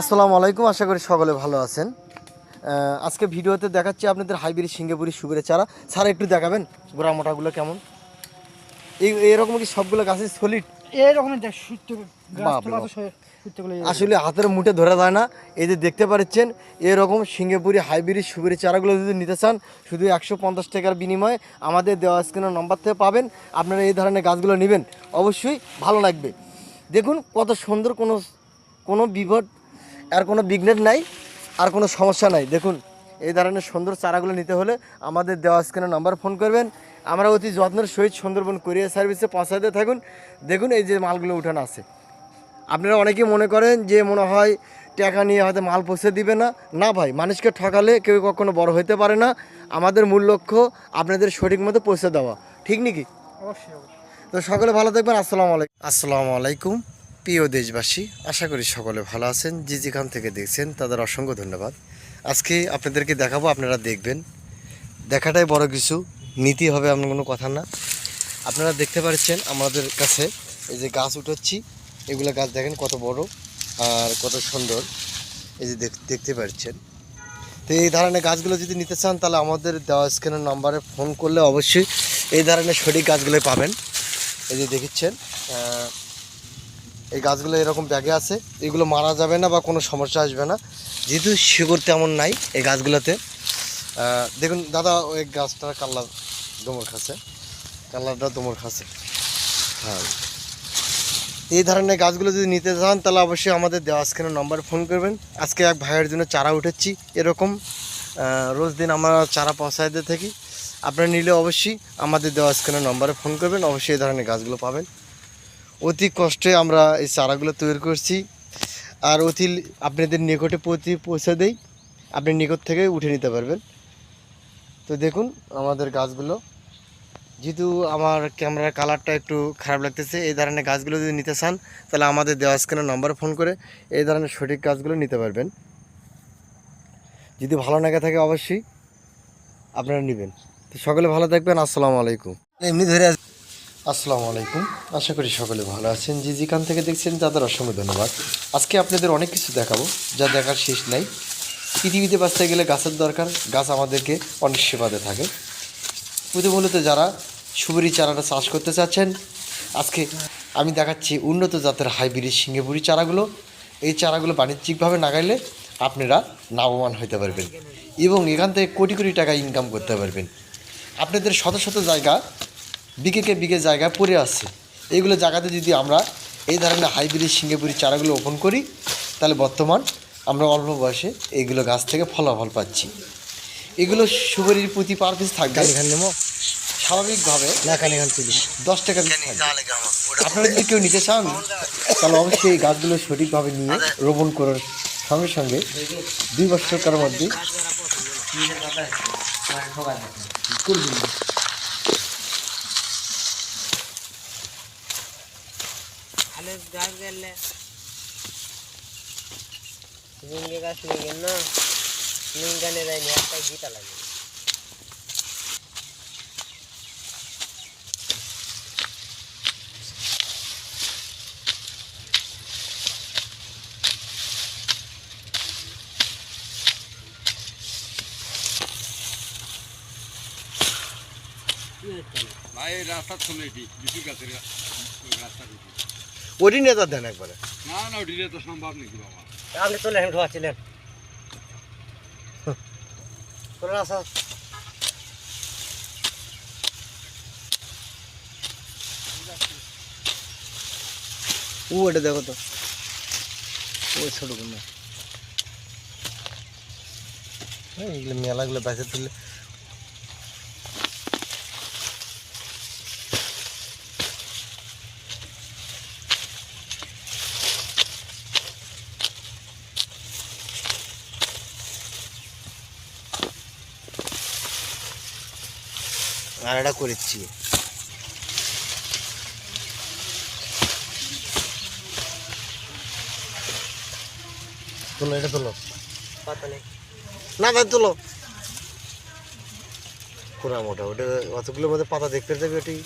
আসসালামু আলাইকুম আশা করি সকলে ভালো আছেন। আজকে ভিডিওতে দেখাচ্ছি আপনাদের হাইব্রিড সিঙ্গাপুরি সুবের চারা। ছাড়া একটু দেখাবেন গোড়া মোটাগুলো কেমন? এই এরকম কি সবগুলো সলিড গাছ। সুত্রগুলো আসলে হাতের মুঠে ধরা যায় না। এই যে দেখতে পাচ্ছেন এরকম সিঙ্গাপুরি হাইব্রিড সুবের চারাগুলো যদি নিতে চান শুধু একশো পঞ্চাশ টাকার বিনিময়ে আমাদের দেওয়া স্ক্রিনের নম্বর থেকে পাবেন। আপনারা এই ধরনের গাছগুলো নেবেন। অবশ্যই ভালো লাগবে। দেখুন কত সুন্দর কোনো কোনো বিপদ আর কোনো বিঘ্নের নাই আর কোনো সমস্যা নাই। দেখুন এই ধরনের সুন্দর চারাগুলো নিতে হলে আমাদের দেওয়া স্ক্রিনের নাম্বার ফোন করবেন। আমরা অতি যত্নের সহিত সুন্দরবন কোরিয়ার সার্ভিসে পৌঁছাতে থাকুন। দেখুন এই যে মালগুলো উঠানো আছে। আপনারা অনেকেই মনে করেন যে মনে হয় টাকা নিয়ে হয়তো মাল পৌঁছে দিবে না। না ভাই মানুষকে ঠকালে কেউ কখনো বড় হতে পারে না। আমাদের মূল লক্ষ্য আপনাদের সঠিক মতো পৌঁছে দেওয়া। ঠিক নাকি? অবশ্যই অবশ্যই। তো সকলে ভালো থাকবেন। আসসালামু আলাইকুম। আসসালামু আলাইকুম। প্রিয় দেশবাসী আশা করি সকলে ভালো আছেন। যে যেখান থেকে দেখছেন তাদের অসংখ্য ধন্যবাদ। আজকে আপনাদেরকে দেখাবো আপনারা দেখবেন। দেখাটাই বড় কিছু নীতি হবে এমন কোনো কথা না। আপনারা দেখতে পাচ্ছেন আমাদের কাছে এই যে গাছ উঠাচ্ছি। এগুলো গাছ দেখেন কত বড় আর কত সুন্দর। এই যে দেখ- দেখতে পাচ্ছেন। তো এই ধরনের গাছগুলো যদি নিতে চান তাহলে আমাদের দেওয়া স্ক্যানের নাম্বারে ফোন করলে অবশ্যই এই ধরনের সঠিক গাছগুলোই পাবেন। এই যে দেখিচ্ছেন আহ, এই গাছগুলো এরকম ব্যাগে আছে, এগুলো মারা যাবে না বা কোনো সমস্যা আসবে না। যেহেতু শিকড় তেমন নাই এই গাছগুলোতে। দেখুন দাদা, ওই গাছটা কাল্লা দোমর খাচ্ছে। কাল্লাটা দোমর খাচ্ছে। হ্যাঁ। এই ধরনের গাছগুলো যদি নিতে চান তাহলে অবশ্যই আমাদের দেওয়া স্ক্রিনের নম্বরে ফোন করবেন। আজকে এক ভাইয়ের জন্য চারা উঠেছি, এরকম রোজ দিন আমরা চারা পৌঁছায় দিয়ে থাকি। আপনারা নিলে অবশ্যই আমাদের দেওয়া স্ক্রিনের নম্বরে ফোন করবেন, অবশ্যই এই ধরনের গাছগুলো পাবেন। অতি কষ্টে আমরা এই চারাগুলো তৈরি করছি। আর অতি আপনাদের নিকটে প্রতি পৌঁছে দেই। আপনি নিকট থেকে উঠে নিতে পারবেন। তো দেখুন, আমাদের গাছগুলো। যেহেতু আমার ক্যামেরার কালারটা একটু খারাপ লাগতেছে, এই ধরনের গাছগুলো যদি নিতে চান, তাহলে আমাদের দেওয়া স্ক্রিনের নম্বরে ফোন করে এই ধরনের সঠিক গাছগুলো নিতে পারবেন। যদি ভালো লাগে থাকে অবশ্যই আপনারা নেবেন। তো সকলে ভালো থাকবেন, আসসালামু আলাইকুম। এমনি ধরে আসসালামু আলাইকুম। আশা করি সকলে ভালো আছেন। যে যেখান থেকে দেখছেন তাদের অসংখ্য ধন্যবাদ। আজকে আপনাদের অনেক কিছু দেখাবো, যা দেখার শেষ নাই। পৃথিবীতে বাঁচতে গেলে গাছের দরকার, গাছ আমাদেরকে অনেক সেবাতে থাকে। প্রতিমূলত যারা সুবরি চারাটা চাষ করতে চাচ্ছেন, আজকে আমি দেখাচ্ছি উন্নত জাতের হাইব্রিড সিঙ্গেপুরি চারাগুলো। এই চারাগুলো বাণিজ্যিকভাবে লাগাইলে আপনারা লাভবান হতে পারবেন এবং এখান থেকে কোটি কোটি টাকা ইনকাম করতে পারবেন। আপনাদের শত শত জায়গা বিঘেকে বিঘে জায়গা পড়ে আছে। এইগুলো জায়গাতে যদি আমরা এই ধরনের হাইব্রিড সিঙ্গেপুরি চারাগুলো ওপেন করি তাহলে বর্তমান আমরা অল্প বয়সে এইগুলো গাছ থেকে ফলাফল পাচ্ছি। এগুলো সুপারির প্রতি পার পিস থাকবে এখানে নেব স্বাভাবিকভাবে দশ টাকা পিস থাকবে। আপনারা যদি কেউ নিতে চান তাহলে অবশ্যই এই গাছগুলো সঠিকভাবে নিয়ে রোপণ করার সঙ্গে সঙ্গে দুই বছরকার মধ্যে আলে গাছ গেলে ঝিঙ্গে গাছ নিয়ে না নিঙ্গানে যায়নি একটা গীতা লাগে ভাই এই রাস্তা চলে এটি বিচু গাছের রা- রাস্তা এটি। ওটি নেতা দেন একবারে না না ওটিতে তো সম্ভব নাকি বাবা আপনি চলে এখন ঢোয়াচ্ছিলেন চলে আসা ও এটা দেখো তো ওই ছোট কোনো এগুলো মেলাগুলো বেঁচে তুললে আর এটা করেছি। তোলো এটা তোলো। পাতা নেই না তোলো। মোটা ওটা অতগুলোর মধ্যে পাতা দেখতে যাবে ওটি